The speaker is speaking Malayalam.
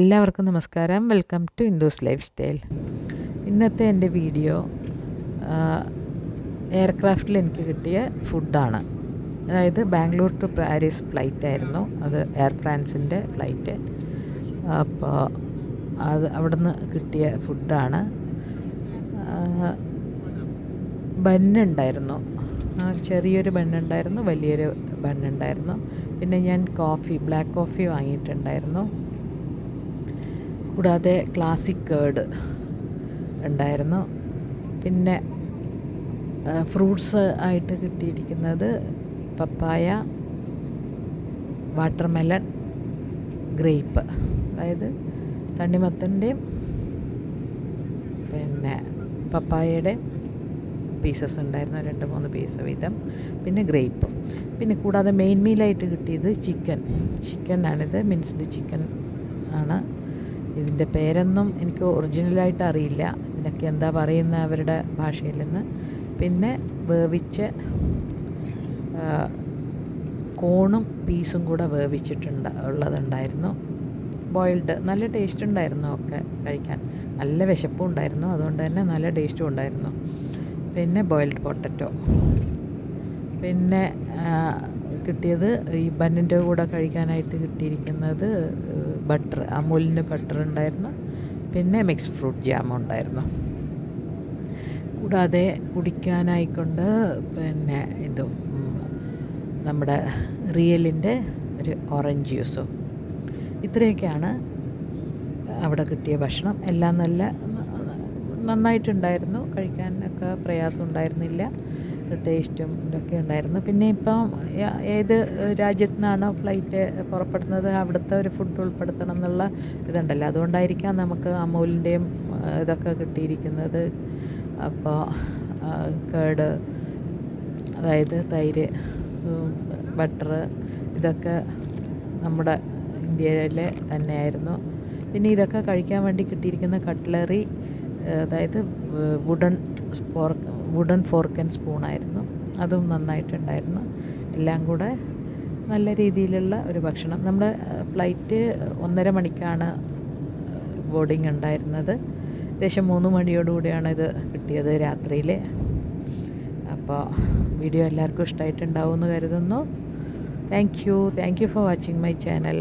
എല്ലാവർക്കും നമസ്കാരം. Welcome to Indo's life style ഇന്നത്തെ എന്റെ വീഡിയോ എയർക്രാഫ്റ്റിൽ എനിക്ക് കിട്ടിയ ഫുഡാണ് അതായത് ബാംഗ്ലൂർ ടു പാരീസ് ഫ്ലൈറ്റ് ആയിരുന്നു. അത് എയർ ഫ്രാൻസിന്റെ ഫ്ലൈറ്റ് അപ്പോൾ അത് അവിടുന്ന് കിട്ടിയ ഫുഡാണ് ബന്നുണ്ടായിരുന്നു. ചെറിയൊരു ബണ്ണുണ്ടായിരുന്നു വലിയൊരു ബണ്ണുണ്ടായിരുന്നു പിന്നെ ഞാൻ കോഫി ബ്ലാക്ക് കോഫി വാങ്ങിയിട്ടുണ്ടായിരുന്നു. കൂടാതെ ക്ലാസിക് കേർഡ് ഉണ്ടായിരുന്നു. പിന്നെ ഫ്രൂട്ട്സ് ആയിട്ട് കിട്ടിയിരിക്കുന്നത് പപ്പായ വാട്ടർമെലൺ ഗ്രേപ്പ് അതായത് തണ്ണിമത്തന്റെയും പിന്നെ പപ്പായയുടെ പീസസ് ഉണ്ടായിരുന്നു. രണ്ട് മൂന്ന് പീസ് വീതം. പിന്നെ ഗ്രേപ്പ് പിന്നെ കൂടാതെ മെയിൻ മീലായിട്ട് കിട്ടിയത് ചിക്കൻ ആണിത്. മിൻസ്ഡ് ചിക്കൻ ആണ്. ഇതിന്റെ പേരൊന്നും എനിക്ക് ഒറിജിനലായിട്ട് അറിയില്ല. ഇതിനൊക്കെ എന്താ പറയുന്ന അവരുടെ ഭാഷയിൽ നിന്ന്. പിന്നെ വേവിച്ച് കോണും പീസും കൂടെ വേവിച്ചിട്ടുണ്ട് ഉള്ളതുണ്ടായിരുന്നു. ബോയിൽഡ് നല്ല ടേസ്റ്റ് ഉണ്ടായിരുന്നു ഒക്കെ കഴിക്കാൻ. നല്ല വിശപ്പും ഉണ്ടായിരുന്നു അതുകൊണ്ട് തന്നെ നല്ല ടേസ്റ്റും ഉണ്ടായിരുന്നു. പിന്നെ ബോയിൽഡ് പൊട്ടറ്റോ പിന്നെ കിട്ടിയത് ഈ ബന്നിന്റെ കൂടെ കഴിക്കാനായിട്ട് കിട്ടിയിരിക്കുന്നത് ബട്ടർ അമൂലിന്റെ ബട്ടർ ഉണ്ടായിരുന്നു. പിന്നെ മിക്സ് ഫ്രൂട്ട് ജാമും ഉണ്ടായിരുന്നു. കൂടാതെ കുടിക്കാനായിക്കൊണ്ട് പിന്നെ ഇതും നമ്മുടെ റിയലിന്റെ ഒരു ഓറഞ്ച് ജ്യൂസും. ഇത്രയൊക്കെയാണ് അവിടെ കിട്ടിയ ഭക്ഷണം. എല്ലാം നല്ല നന്നായിട്ടുണ്ടായിരുന്നു. കഴിക്കാനൊക്കെ പ്രയാസം ഉണ്ടായിരുന്നില്ല. ടേസ്റ്റും ഇതൊക്കെ ഉണ്ടായിരുന്നു. പിന്നെ ഇപ്പം ഏത് രാജ്യത്തു നിന്നാണോ ഫ്ലൈറ്റ് പുറപ്പെടുന്നത് അവിടുത്തെ ഒരു ഫുഡ് ഉൾപ്പെടുത്തണം എന്നുള്ള ഇതുണ്ടല്ലോ. അതുകൊണ്ടായിരിക്കാം നമുക്ക് അമൂലിന്റെയും ഇതൊക്കെ കിട്ടിയിരിക്കുന്നത്. അപ്പോൾ കേട് അതായത് തൈര് ബട്ടർ ഇതൊക്കെ നമ്മുടെ ഇന്ത്യയിലെ തന്നെയായിരുന്നു. പിന്നെ ഇതൊക്കെ കഴിക്കാൻ വേണ്ടി കിട്ടിയിരിക്കുന്ന കട്ട്ലറി അതായത് wooden fork wooden fork and സ്പൂണായിരുന്നു അതും നന്നായിട്ടുണ്ടായിരുന്നു. എല്ലാം കൂടെ നല്ല രീതിയിലുള്ള ഒരു ഭക്ഷണം. നമ്മുടെ ഫ്ലൈറ്റ് ഒന്നര മണിക്കാണ് ബോർഡിംഗ് ഉണ്ടായിരുന്നത്. ഏകദേശം മൂന്ന് മണിയോടുകൂടിയാണ് ഇത് കിട്ടിയത് രാത്രിയിൽ അപ്പോൾ വീഡിയോ എല്ലാവർക്കും ഇഷ്ടമായിട്ടുണ്ടാവും എന്ന് കരുതുന്നു. Thank you thank you for watching my channel